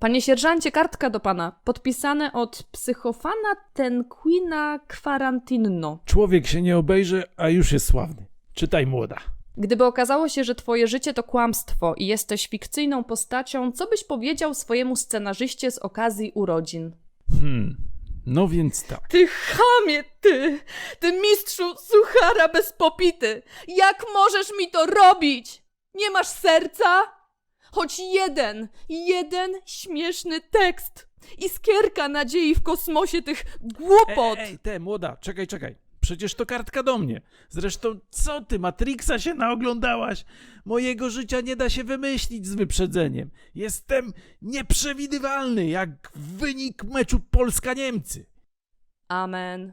Panie sierżancie, kartka do pana. Podpisane od psychofana Tenquina Quarantinno. Człowiek się nie obejrzy, a już jest sławny. Czytaj młoda. Gdyby okazało się, że twoje życie to kłamstwo i jesteś fikcyjną postacią, co byś powiedział swojemu scenarzyście z okazji urodzin? Hmm, no więc tak. Ty chamie, ty! Ty mistrzu suchara bez popity! Jak możesz mi to robić? Nie masz serca? Choć jeden, jeden śmieszny tekst! Iskierka nadziei w kosmosie tych głupot! Ej, ej, te, młoda, czekaj, czekaj. Przecież to kartka do mnie. Zresztą, co ty, Matrixa się naoglądałaś? Mojego życia nie da się wymyślić z wyprzedzeniem. Jestem nieprzewidywalny, jak wynik meczu Polska-Niemcy. Amen.